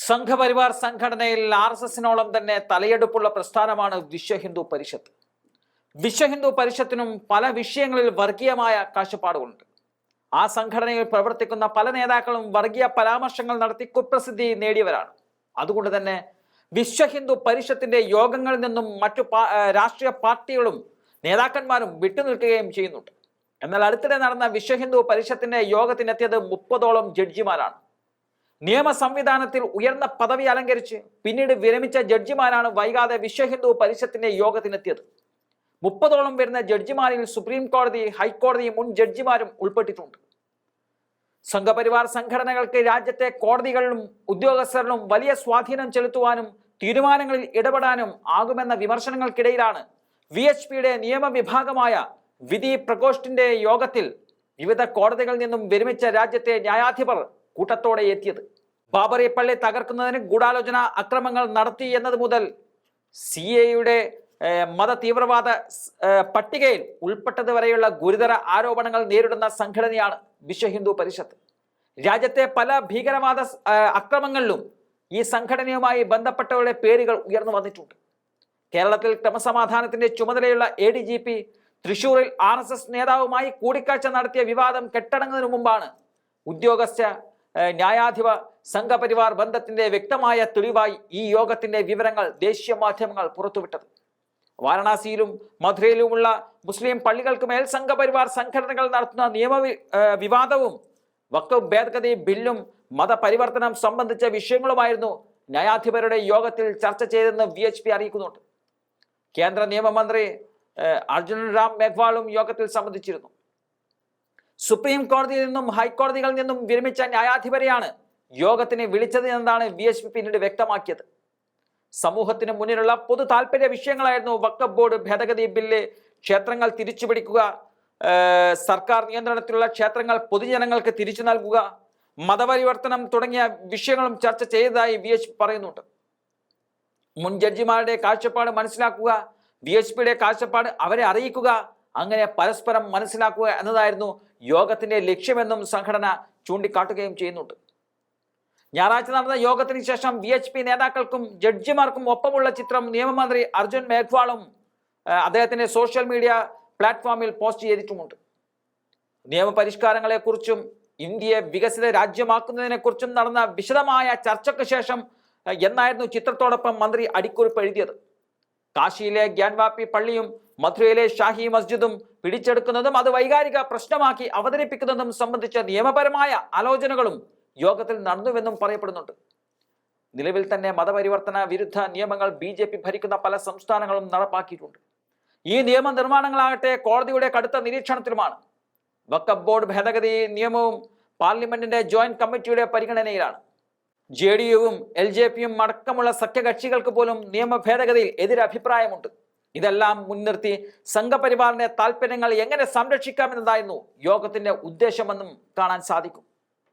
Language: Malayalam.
സംഘപരിവാർ സംഘടനയിൽ ആർ എസ് എസിനോളം തന്നെ തലയെടുപ്പുള്ള പ്രസ്ഥാനമാണ് വിശ്വഹിന്ദു പരിഷത്ത്. വിശ്വഹിന്ദു പരിഷത്തിനും പല വിഷയങ്ങളിൽ വർഗീയമായ കാഴ്ചപ്പാടുകളുണ്ട്. ആ സംഘടനയിൽ പ്രവർത്തിക്കുന്ന പല നേതാക്കളും വർഗീയ പരാമർശങ്ങൾ നടത്തി കുപ്രസിദ്ധി നേടിയവരാണ്. അതുകൊണ്ട് തന്നെ വിശ്വ ഹിന്ദു പരിഷത്തിന്റെ യോഗങ്ങളിൽ നിന്നും മറ്റു രാഷ്ട്രീയ പാർട്ടികളും നേതാക്കന്മാരും വിട്ടുനിൽക്കുകയും ചെയ്യുന്നുണ്ട്. എന്നാൽ അടുത്തിടെ നടന്ന വിശ്വ ഹിന്ദു പരിഷത്തിന്റെ യോഗത്തിനെത്തിയത് മുപ്പതോളം ജഡ്ജിമാരാണ്. നിയമ സംവിധാനത്തിൽ ഉയർന്ന പദവി അലങ്കരിച്ച് പിന്നീട് വിരമിച്ച ജഡ്ജിമാരാണ് വൈകാതെ വിശ്വ ഹിന്ദു പരിഷത്തിന്റെ യോഗത്തിനെത്തിയത്. മുപ്പതോളം വരുന്ന ജഡ്ജിമാരിൽ സുപ്രീം കോടതി ഹൈക്കോടതി മുൻ ജഡ്ജിമാരും ഉൾപ്പെട്ടിട്ടുണ്ട്. സംഘപരിവാർ സംഘടനകൾക്ക് രാജ്യത്തെ കോടതികളിലും ഉദ്യോഗസ്ഥരിലും വലിയ സ്വാധീനം ചെലുത്തുവാനും തീരുമാനങ്ങളിൽ ഇടപെടാനും ആകുമെന്ന വിമർശനങ്ങൾക്കിടയിലാണ് വി എച്ച് പിയുടെ നിയമവിഭാഗമായ വിധി പ്രകോഷ്ഠിന്റെ യോഗത്തിൽ വിവിധ കോടതികളിൽ നിന്നും വിരമിച്ച രാജ്യത്തെ ന്യായാധിപർ കൂട്ടത്തോടെ എത്തിയത്. ബാബറി പള്ളി തകർക്കുന്നതിന് ഗൂഢാലോചന അക്രമങ്ങൾ നടത്തി എന്നത് മുതൽ സി എയുടെ മത തീവ്രവാദ പട്ടികയിൽ ഉൾപ്പെട്ടത് വരെയുള്ള ഗുരുതര ആരോപണങ്ങൾ നേരിടുന്ന സംഘടനയാണ് വിശ്വ ഹിന്ദു പരിഷത്ത്. രാജ്യത്തെ പല ഭീകരവാദ അക്രമങ്ങളിലും ഈ സംഘടനയുമായി ബന്ധപ്പെട്ടവരുടെ പേരുകൾ ഉയർന്നു വന്നിട്ടുണ്ട്. കേരളത്തിൽ ക്രമസമാധാനത്തിന്റെ ചുമതലയുള്ള എ ഡി ജി പി തൃശൂരിൽ ആർ എസ് എസ് നേതാവുമായി കൂടിക്കാഴ്ച നടത്തിയ വിവാദം കെട്ടടങ്ങുന്നതിന് മുമ്പാണ് ഉദ്യോഗസ്ഥ ന്യായാധിപ സംഘപരിവാർ ബന്ധത്തിന്റെ വ്യക്തമായ തെളിവായി ഈ യോഗത്തിന്റെ വിവരങ്ങൾ ദേശീയ മാധ്യമങ്ങൾ പുറത്തുവിട്ടത്. വാരണാസിയിലും മധുരയിലുമുള്ള മുസ്ലിം പള്ളികൾക്ക് മേൽ സംഘപരിവാർ സംഘടനകൾ നടത്തുന്ന നിയമ വിവാദവും വക്കഫ് ഭേദഗതി ബില്ലും മതപരിവർത്തനം സംബന്ധിച്ച വിഷയങ്ങളുമായിരുന്നു ന്യായാധിപരുടെ യോഗത്തിൽ ചർച്ച ചെയ്തെന്ന് വി എച്ച് പി അറിയിക്കുന്നുണ്ട്. കേന്ദ്ര നിയമമന്ത്രി അർജുൻ റാം മേഘ്വാളും യോഗത്തിൽ സംബന്ധിച്ചിരുന്നു. സുപ്രീം കോടതിയിൽ നിന്നും ഹൈക്കോടതികളിൽ നിന്നും വിരമിച്ച ന്യായാധിപരെയാണ് യോഗത്തിനെ വിളിച്ചത് എന്നതാണ് വി പി പിന്നീട് വ്യക്തമാക്കിയത്. സമൂഹത്തിന് മുന്നിലുള്ള പൊതു താല്പര്യ വിഷയങ്ങളായിരുന്നു വക്കഫ് ബോർഡ് ഭേദഗതി ബില്ല് ക്ഷേത്രങ്ങൾ തിരിച്ചുപിടിക്കുക സർക്കാർ നിയന്ത്രണത്തിലുള്ള ക്ഷേത്രങ്ങൾ പൊതുജനങ്ങൾക്ക് തിരിച്ചു നൽകുക മതപരിവർത്തനം തുടങ്ങിയ വിഷയങ്ങളും ചർച്ച ചെയ്തതായി വി എച്ച് പറയുന്നുണ്ട്. മുൻ ജഡ്ജിമാരുടെ കാഴ്ചപ്പാട് മനസ്സിലാക്കുക വി എച്ച് പിയുടെ കാഴ്ചപ്പാട് അവരെ അറിയിക്കുക അങ്ങനെ പരസ്പരം മനസ്സിലാക്കുക എന്നതായിരുന്നു യോഗത്തിന്റെ ലക്ഷ്യമെന്നും സംഘടന ചൂണ്ടിക്കാട്ടുകയും ചെയ്യുന്നുണ്ട്. ഞായറാഴ്ച നടന്ന യോഗത്തിന് ശേഷം വി എച്ച് പി നേതാക്കൾക്കും ജഡ്ജിമാർക്കും ഒപ്പമുള്ള ചിത്രം നിയമമന്ത്രി അർജുൻ മേഘ്വാളും അദ്ദേഹത്തിന്റെ സോഷ്യൽ മീഡിയ പ്ലാറ്റ്ഫോമിൽ പോസ്റ്റ് ചെയ്തിട്ടുമുണ്ട്. നിയമപരിഷ്കാരങ്ങളെക്കുറിച്ചും ഇന്ത്യയെ വികസിത രാജ്യമാക്കുന്നതിനെക്കുറിച്ചും നടന്ന വിശദമായ ചർച്ചയ്ക്ക് ശേഷം എന്നായിരുന്നു ചിത്രത്തോടൊപ്പം മന്ത്രി അടിക്കുറിപ്പ് എഴുതിയത്. കാശിയിലെ ഗ്യാൻവാപ്പി പള്ളിയും മധുരയിലെ ഷാഹി മസ്ജിദും പിടിച്ചെടുക്കുന്നതും അത് വൈകാരിക പ്രശ്നമാക്കി അവതരിപ്പിക്കുന്നതും സംബന്ധിച്ച നിയമപരമായ ആലോചനകളും യോഗത്തിൽ നടന്നുവെന്നും പറയപ്പെടുന്നുണ്ട്. നിലവിൽ തന്നെ മതപരിവർത്തന വിരുദ്ധ നിയമങ്ങൾ ബി ജെ പി ഭരിക്കുന്ന പല സംസ്ഥാനങ്ങളും നടപ്പാക്കിയിട്ടുണ്ട്. ഈ നിയമ നിർമ്മാണങ്ങളാകട്ടെ കോടതിയുടെ കടുത്ത നിരീക്ഷണത്തിലുമാണ്. വക്കബ് ബോർഡ് ഭേദഗതി നിയമവും പാർലമെന്റിന്റെ ജോയിന്റ് കമ്മിറ്റിയുടെ പരിഗണനയിലാണ്. ജെ ഡി യുവും എൽ ജെ പിയും അടക്കമുള്ള സഖ്യകക്ഷികൾക്ക് പോലും നിയമ ഭേദഗതിയിൽ എതിരഭിപ്രായമുണ്ട്. ഇതെല്ലാം മുൻനിർത്തി സംഘപരിവാറിന്റെ താല്പര്യങ്ങൾ എങ്ങനെ സംരക്ഷിക്കാമെന്നതായിരുന്നു യോഗത്തിന്റെ ഉദ്ദേശമെന്നും കാണാൻ സാധിക്കും.